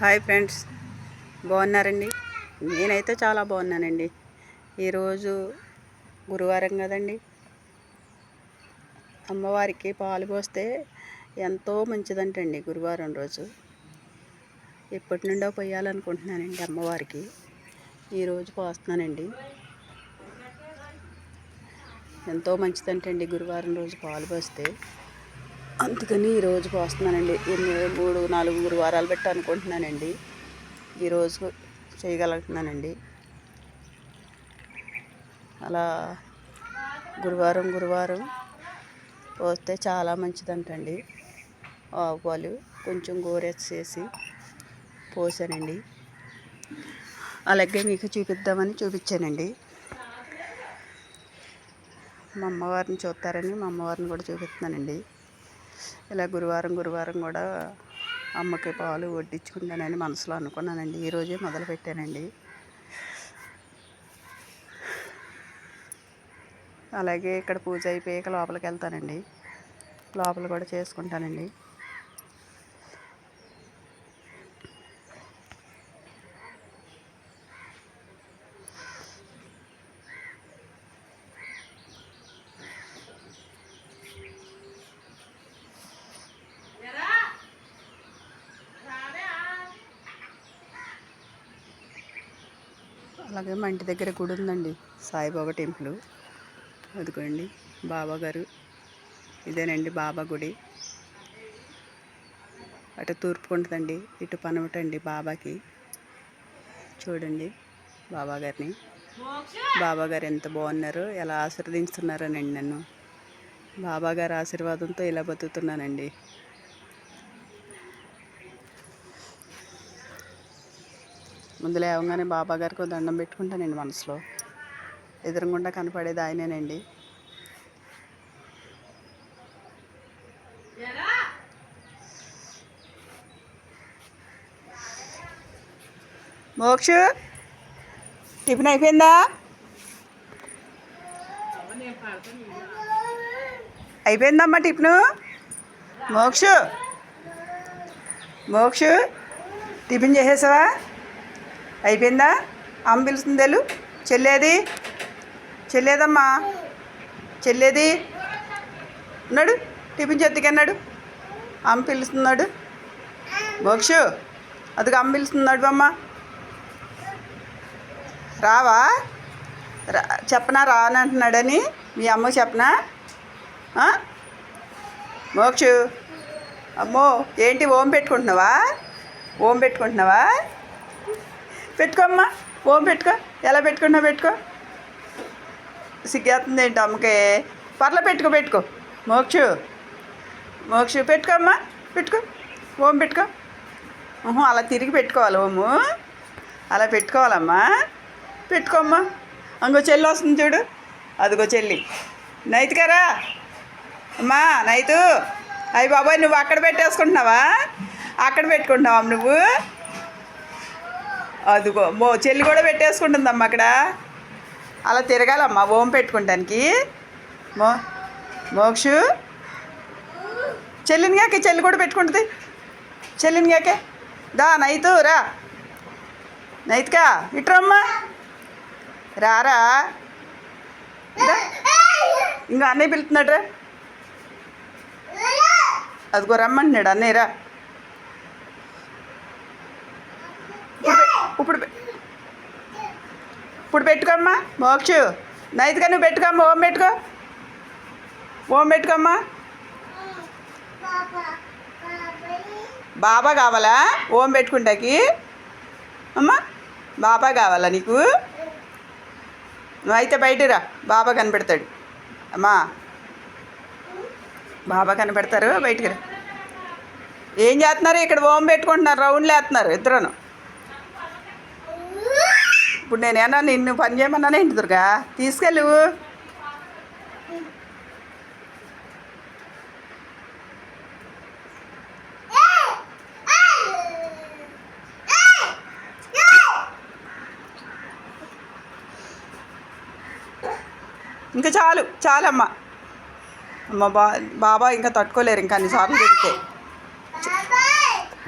Hi friends బాగున్నారండి? నేనైతే చాలా బాగున్నానండి. ఈరోజు గురువారం కదండి. అమ్మవారికి పాలు పోస్తే ఎంతో మంచిదంటండి గురువారం రోజు. ఎప్పటి నుండో పోయాలనుకుంటున్నానండి అమ్మవారికి. ఈరోజు పోస్తున్నానండి. ఎంతో మంచిదంటండి గురువారం రోజు పాలు పోస్తే. అందుకని ఈరోజు పోస్తున్నానండి మూడు నాలుగు గురువారాలు పెట్టి అనుకుంటున్నానండి. ఈరోజు చేయగలుగుతున్నానండి. అలా గురువారం గురువారం పోస్తే చాలా మంచిదంటండి. ఆవు పాలు కొంచెం గోరెచ్చేసి పోసానండి. అలాగే మీకు చూపిద్దామని చూపించానండి. మా అమ్మవారిని చూస్తారని మా అమ్మవారిని కూడా చూపిస్తున్నానండి. ఇలా గురువారం గురువారం కూడా అమ్మకి పాలు వడ్డించుకుంటానని మనసులో అనుకున్నానండి. ఈరోజే మొదలుపెట్టానండి. అలాగే ఇక్కడ పూజ అయిపోయాక లోపలికి వెళ్తానండి. లోపల కూడా చేసుకుంటానండి. అలాగే మా ఇంటి దగ్గర గుడి ఉందండి సాయిబాబా టెంపుల్. అదిగోండి బాబా గారు. ఇదేనండి బాబా గుడి. అటు తూర్పు ఉంటుందండి ఇటు పనమటండి బాబాకి. చూడండి బాబా గారిని. బాబా గారు ఎంత బాగున్నారు ఎలా ఆశీర్వదించుతున్నారనండి నన్ను. బాబా గారి ఆశీర్వాదంతో ఇలా బతుకుతున్నానండి. ముందు లేవగానే బాబా గారికి దండం పెట్టుకుంటానండి మనసులో. ఎదురుగుండా కనపడేది ఆయనేనండి. మోక్ష టిఫిన్ అయిపోయిందా? అయిపోయిందమ్మా టిఫిను? మోక్ష మోక్ష టిఫిన్ చేసేసావా? అయిపోయిందా? అమ్మ పిలుస్తుంది తెలు చెల్లేది? చెల్లేదమ్మా. చెల్లేది? ఉన్నాడు? టిఫిన్ చెత్తికన్నాడు అమ్మ పిలుస్తున్నాడు. మోక్షు అదిగో అమ్మ పిలుస్తున్నాడు అమ్మ రావా? రా చెప్పనా రానంటున్నాడని మీ అమ్మ చెప్పనా? మోక్షు అమ్మో ఏంటి ఓం పెట్టుకుంటున్నావా? ఓం పెట్టుకుంటున్నావా? పెట్టుకోమ్మా. ఓం పెట్టుకో. ఎలా పెట్టుకున్నా పెట్టుకో. సిగ్గేస్తుంది ఏంటి అమ్మకే? పర్ల పెట్టుకో పెట్టుకో. మోక్షు. మోక్షు పెట్టుకోమ్మా. పెట్టుకో. ఓం పెట్టుకో. అలా తిరిగి పెట్టుకోవాలి ఓము. అలా పెట్టుకోవాలమ్మా. పెట్టుకోమ్మా. అంగో చెల్లి వస్తుంది చూడు. అదిగో చెల్లి. నైతికారా అమ్మా నైతు. అయ్యి బాబాయ్ నువ్వు అక్కడ పెట్టేసుకుంటున్నావా? అక్కడ పెట్టుకుంటున్నావా నువ్వు? అదిగో మో చెల్లి కూడా పెట్టేసుకుంటుందమ్మా అక్కడ. అలా తిరగాలమ్మా ఓం పెట్టుకుంటానికి. మో మోక్షు. చెల్లిని కాకే చెల్లి కూడా పెట్టుకుంటుంది. చెల్లిని కాకే. దా నైతు రా. నైతికా ఇట్రమ్మా. రారా. రా. ఇంకా అన్నయ్య పిలుతున్నాడు రా. అదిగో రమ్మంటున్నాడు అన్నయ్య రా. ఇప్పుడు ఇప్పుడు పెట్టుకోమ్మా మోక్షు. నైతిగా నువ్వు పెట్టుకోమ్మా ఓం పెట్టుకో. ఓం పెట్టుకోమ్మా. బాబా కావాలా? ఓం పెట్టుకుంటాకి. అమ్మా బాబా కావాలా నీకు? నువ్వు అయితే బయట రా బాబా కనపెడతాడు. అమ్మా బాబా కనపెడతారు బయటికి రా. ఏం చేస్తున్నారు? ఇక్కడ ఓం పెట్టుకుంటున్నారు రౌండ్లు వేస్తున్నారు ఇద్దరును. ఇప్పుడు నేనేనా నిన్ను పని చేయమన్నానే ఇంటి దుర్గా? తీసుకెళ్ళు. ఇంకా చాలు చాలమ్మా. అమ్మ బా బాబా ఇంకా తట్టుకోలేరు ఇంకా అన్నిసార్లు తిరిగితే